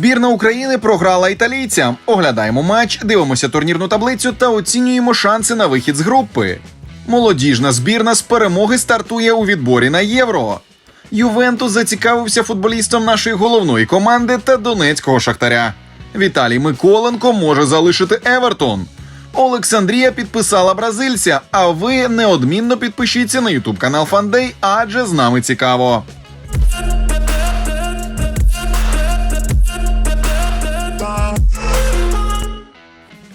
Збірна України програла італійцям. Оглядаємо матч, дивимося турнірну таблицю та оцінюємо шанси на вихід з групи. Молодіжна збірна з перемоги стартує у відборі на євро. Ювентус зацікавився футболістом нашої головної команди та донецького шахтаря. Віталій Миколенко може залишити Евертон. Олександрія підписала бразильця. А ви неодмінно підпишіться на ютуб канал Фандей, адже з нами цікаво.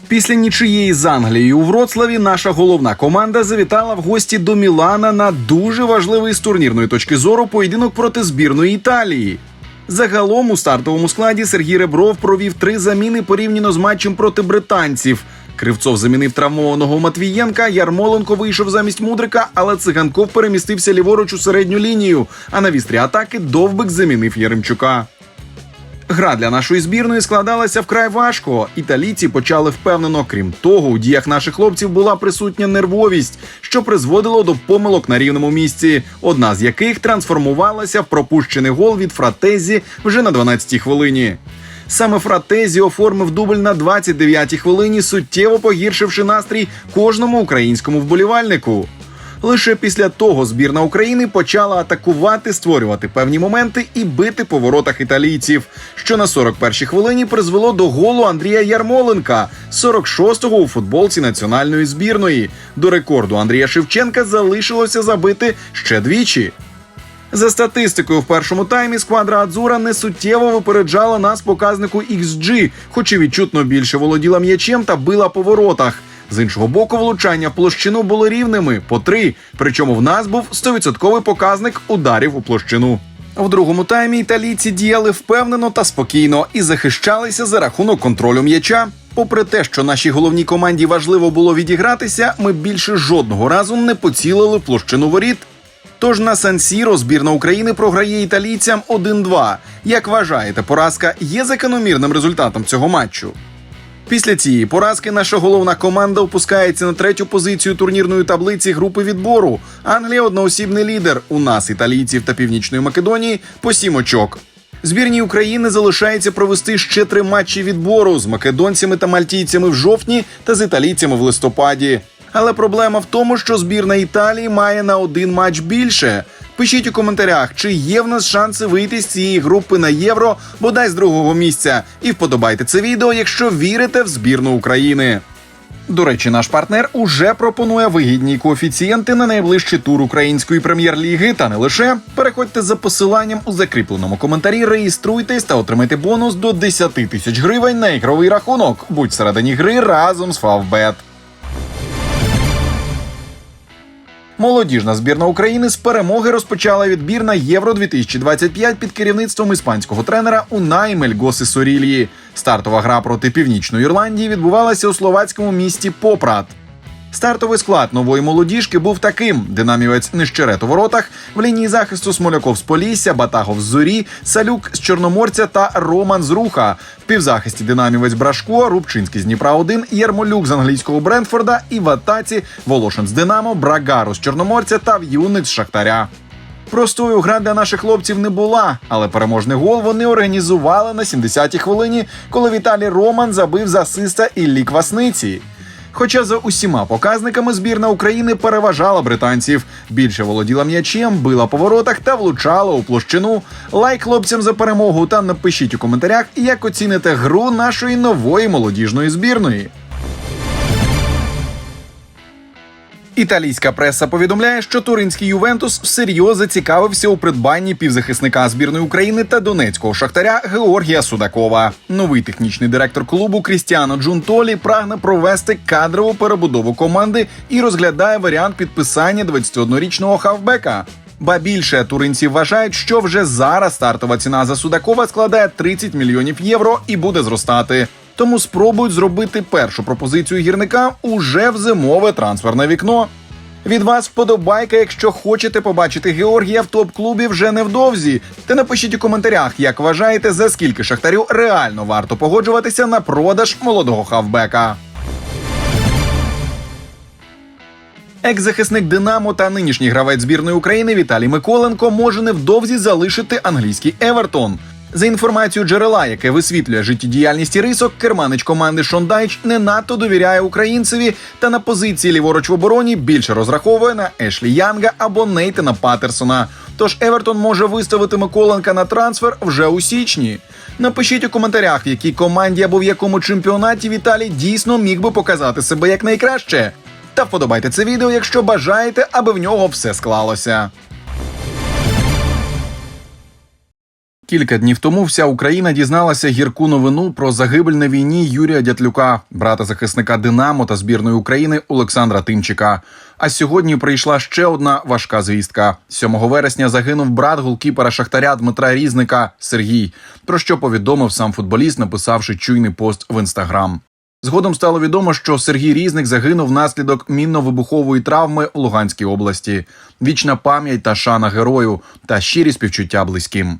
Після нічиєї з Англією у Вроцлаві наша головна команда завітала в гості до Мілана на дуже важливий з турнірної точки зору поєдинок проти збірної Італії. Загалом у стартовому складі Сергій Ребров провів три заміни порівняно з матчем проти британців. Кривцов замінив травмованого Матвієнка, Ярмоленко вийшов замість Мудрика, але циганков перемістився ліворуч у середню лінію. А на вістрі атаки Довбик замінив Яремчука. Гра для нашої збірної складалася вкрай важко. Італійці почали впевнено. Крім того, у діях наших хлопців була присутня нервовість, що призводило до помилок на рівному місці. Одна з яких трансформувалася в пропущений гол від Фратезі вже на 12-й хвилині. Саме Фратезі оформив дубль на 29-й хвилині, суттєво погіршивши настрій кожному українському вболівальнику. Лише після того збірна України почала атакувати, створювати певні моменти і бити по воротах італійців, що на 41-й хвилині призвело до голу Андрія Ярмоленка, 46-го у футболці національної збірної. До рекорду Андрія Шевченка залишилося забити ще двічі. За статистикою, в першому таймі сквадра Адзура не суттєво випереджала нас показнику XG, хоч і відчутно більше володіла м'ячем та била по воротах. З іншого боку, влучання площину були рівними по три. Причому в нас був 100% показник ударів у площину. В другому таймі італійці діяли впевнено та спокійно і захищалися за рахунок контролю м'яча. Попри те, що нашій головній команді важливо було відігратися, ми більше жодного разу не поцілили площину воріт. Тож на Сан-Сіро збірна України програє італійцям 1-2. Як вважаєте, поразка є закономірним результатом цього матчу? Після цієї поразки наша головна команда опускається на третю позицію турнірної таблиці групи відбору. Англія одноосібний лідер. У нас італійців та північної Македонії по сім очок. Збірній України залишається провести ще три матчі відбору з македонцями та мальтійцями в жовтні та з італійцями в листопаді. Але проблема в тому, що збірна Італії має на один матч більше. Пишіть у коментарях, чи є в нас шанси вийти з цієї групи на євро, бодай з другого місця. І вподобайте це відео, якщо вірите в збірну України. До речі, наш партнер уже пропонує вигідні коефіцієнти на найближчий тур української прем'єр-ліги. Та не лише переходьте за посиланням у закріпленому коментарі, реєструйтесь та отримайте бонус до 10 тисяч гривень на ігровий рахунок. Будь всередині гри разом з Фавбет. Молодіжна збірна України з перемоги розпочала відбір на Євро 2025 під керівництвом іспанського тренера Унай Мельгоси Сорільї. Стартова гра проти північної Ірландії відбувалася у словацькому місті Попрат. Стартовий склад нової молодіжки був таким: динамівець Нещерет у воротах, в лінії захисту Смоляков з Полісся, Батагов з Зорі, Салюк з Чорноморця та Роман з Руха. В півзахисті динамівець Брашко, Рубчинський з Дніпра 1 Єрмолюк з англійського Брентфорда і в атаці Волошин з Динамо, Брагару з Чорноморця та В'юник з Шахтаря. Простою гра для наших хлопців не була, але переможний гол вони організували на 70-й хвилині, коли Віталій Роман забив за асиста Іллі Квасниці. Хоча за усіма показниками збірна України переважала британців, більше володіла м'ячем, била по воротах та влучала у площину. Лайк хлопцям за перемогу та напишіть у коментарях, як оціните гру нашої нової молодіжної збірної. Італійська преса повідомляє, що туринський Ювентус всерйоз зацікавився у придбанні півзахисника збірної України та донецького шахтаря Георгія Судакова. Новий технічний директор клубу Крістіано Джунтолі прагне провести кадрову перебудову команди і розглядає варіант підписання 21-річного хавбека. Ба більше туринці вважають, що вже зараз стартова ціна за Судакова складає 30 мільйонів євро і буде зростати. Тому спробують зробити першу пропозицію гірника уже в зимове трансферне вікно. Від вас вподобайка, якщо хочете побачити Георгія в топ-клубі вже невдовзі. Та напишіть у коментарях, як вважаєте, за скільки шахтарю реально варто погоджуватися на продаж молодого хавбека. Екс-захисник Динамо та нинішній гравець збірної України Віталій Миколенко може невдовзі залишити англійський Евертон. За інформацією джерела, яке висвітлює життєдіяльність рисок, керманич команди Шондайч не надто довіряє українцеві та на позиції ліворуч в обороні більше розраховує на Ешлі Янга або Нейтана Патерсона. Тож Евертон може виставити Миколенка на трансфер вже у січні. Напишіть у коментарях, в якій команді або в якому чемпіонаті Віталій дійсно міг би показати себе як найкраще. Та вподобайте це відео, якщо бажаєте, аби в нього все склалося. Кілька днів тому вся Україна дізналася гірку новину про загибель на війні Юрія Дятлюка, брата захисника Динамо та збірної України Олександра Тимчика. А сьогодні прийшла ще одна важка звістка: 7 вересня загинув брат голкіпера Шахтаря Дмитра Різника Сергій. Про що повідомив сам футболіст, написавши чуйний пост в інстаграм. Згодом стало відомо, що Сергій Різник загинув внаслідок мінно-вибухової травми у Луганській області. Вічна пам'ять та шана герою та щирі співчуття близьким.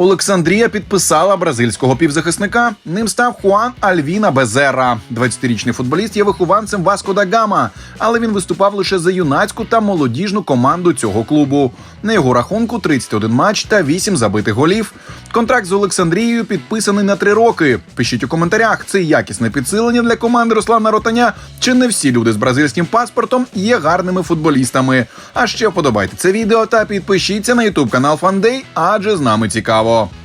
Олександрія підписала бразильського півзахисника. Ним став Хуан Альвіна Безера. 20-річний футболіст є вихованцем Васко да Гама, але він виступав лише за юнацьку та молодіжну команду цього клубу. На його рахунку 31 матч та 8 забитих голів. Контракт з Олександрією підписаний на три роки. Пишіть у коментарях, це якісне підсилення для команди Руслана Ротаня. Чи не всі люди з бразильським паспортом є гарними футболістами? А ще вподобайте це відео та підпишіться на ютуб канал Фандей, адже з нами цікаво. 고마워.